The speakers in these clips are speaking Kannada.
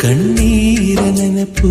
ಕಣ್ಣೀರ ನೆನಪು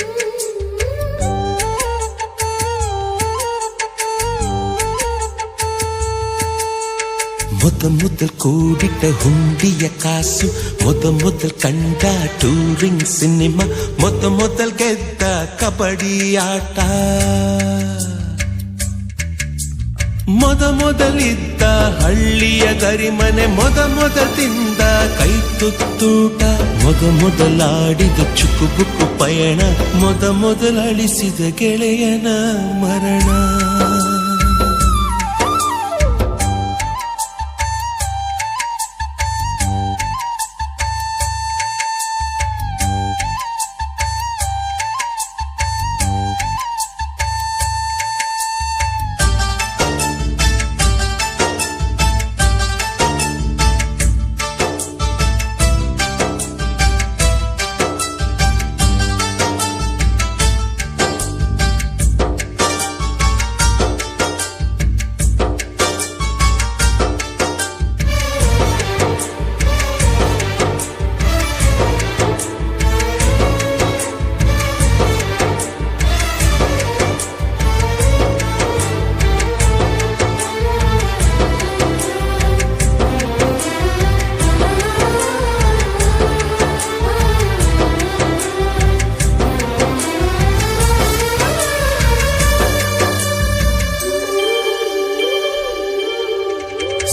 ಕೂಡಿಟ್ಟ ಹುಂಡಿಯ ಕಾಸು, ಮೊದ ಮೊದಲ್ ಕಂಡ ಟೂರಿಂಗ್ ಸಿನಿಮಾ ಮೊದ ಮೊದಲ್ ಗೆದ್ದ ಕಬಡ್ಡಿ ಆಟ. ಮೊದ ಮೊದಲಿದ್ದ ಹಳ್ಳಿಯ ಗರಿಮನೆ, ಮೊದ ಮೊದಲಿಂದ ಕೈ ತುತ್ತೂಟ. ಮೊದ ಮೊದಲಾಡಿದ ಚುಕುಬುಕು ಪಯಣ, ಮೊದ ಮೊದಲಳಿಸಿದ ಗೆಳೆಯನ ಮರಣ.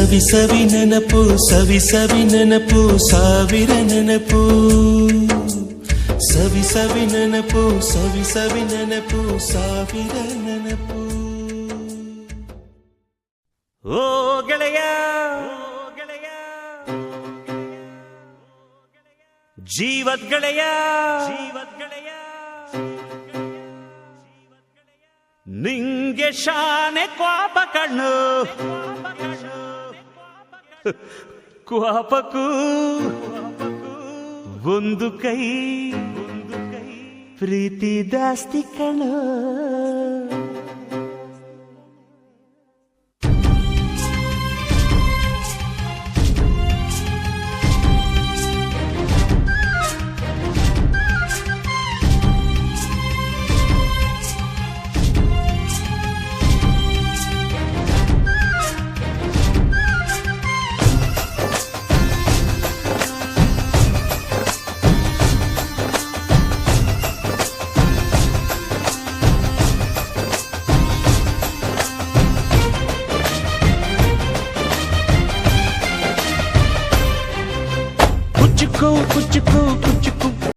ಸವಿ ಸವಿ ನೆನಪು, ಸವಿ ಸವಿ ನೆನಪು, ಸಾವಿರ ನೆನಪು. ಸವಿ ಸವಿ ನೆನಪು, ಸವಿ ಸವಿ ನೆನಪು, ಸಾವಿರ ನೆನಪು. ಓ ಗೆಳೆಯ ಗೆಳೆಯ ಜೀವದ್ ಗೆಳೆಯ ಜೀವದ್ ಗೆಳೆಯ, ನಿಂಗೆ ಶಾನೆ ಕ್ವಾಪ ಕಣ್ಣು. ಕ್ವಾಪಕ್ಕೂ ಒಂದು ಕೈ ಪ್ರೀತಿ ದಾಸ್ತಿ ಕಣ್ಣು